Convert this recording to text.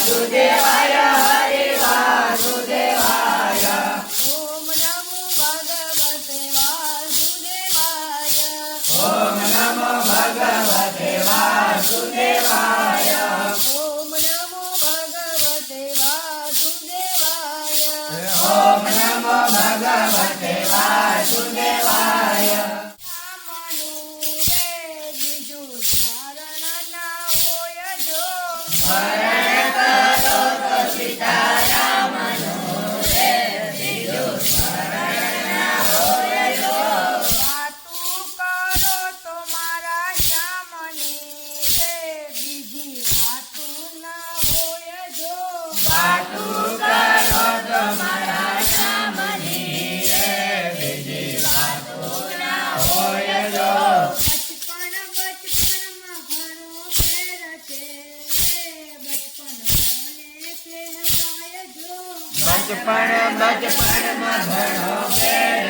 वासुदेवाय हरे वासुदेवाय ॐ नमो भगवते वासुदेवाय। ॐ नमो भगवते वासुदेवाय ॐ नमो भगवते वासुदेवाय ॐ नमो भगवते वासुदेवाय Hare Bunch of fun, bunch of fun, my burn, oh,